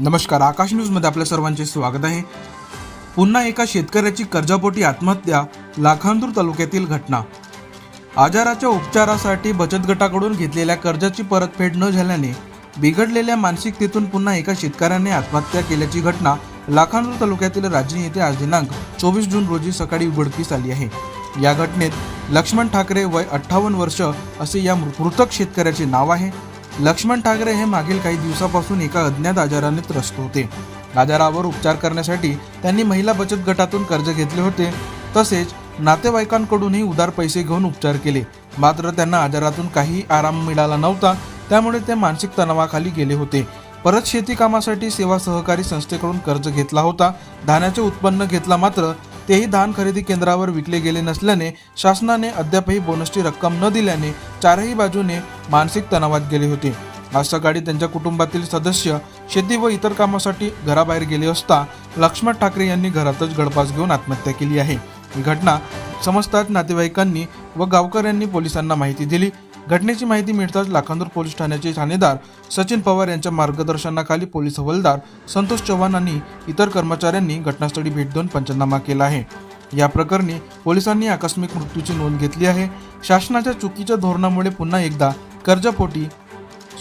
नमस्कार आकाश न्यूजमध्ये आपल्या सर्वांचे स्वागत आहे. पुन्हा एका शेतकऱ्याची कर्जापोटी आत्महत्या लाखांदूर तालुक्यातील घटना. आजाराच्या उपचारासाठी बचत गटाकडून घेतलेल्या कर्जाची परतफेड न झाल्याने बिघडलेल्या मानसिकतेतून पुन्हा एका शेतकऱ्याने आत्महत्या केल्याची घटना लाखांदूर तालुक्यातील राजनी येथे आज दिनांक चोवीस जून रोजी सकाळी उघडकीस आली आहे. या घटनेत लक्ष्मण ठाकरे वय अठ्ठावन्न वर्ष असे या मृतक शेतकऱ्याचे नाव आहे. लक्ष्मण ठाकरे हे मागील काही दिवसापासून एका अज्ञात आजाराने त्रस्त होते. आजारावर उपचार करण्यासाठी त्यांनी महिला बचत गटातून कर्ज घेतले होते. तसेच नातेवाईकांकडूनही उदार पैसे घेऊन उपचार केले. मात्र त्यांना आजारातून काही आराम मिळाला नव्हता. त्यामुळे ते मानसिक तणावाखाली गेले होते. परत शेती कामासाठी सेवा सहकारी संस्थेकडून कर्ज घेतला होता. धान्याचे उत्पन्न घेतला मात्र तेही धान खरेदी केंद्रावर विकले गेले नसल्याने शासनाने अद्यापही बोनसची रक्कम न दिल्याने चारही बाजूने मानसिक तणावात गेले होते. आज सकाळी त्यांच्या कुटुंबातील सदस्य शेती व इतर कामासाठी घराबाहेर गेले असता लक्ष्मण ठाकरे यांनी घरातच गळपास घेऊन आत्महत्या केली आहे. ही घटना समजताच नातेवाईकांनी व गावकऱ्यांनी पोलिसांना माहिती दिली. घटनेची माहिती मिळताच लाखांदूर पोलीस ठाण्याचे ठाणेदार सचिन पवार यांच्या मार्गदर्शनाखाली पोलीस हवालदार संतोष चव्हाण आणि इतर कर्मचाऱ्यांनी घटनास्थळी भेट देऊन पंचनामा केला आहे. या प्रकरणी पोलिसांनी आकस्मिक मृत्यूची नोंद घेतली आहे. शासनाच्या चुकीच्या धोरणामुळे पुन्हा एकदा कर्जपोटी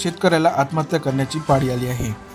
शेतकऱ्याला आत्महत्या करण्याची पाळी आली आहे.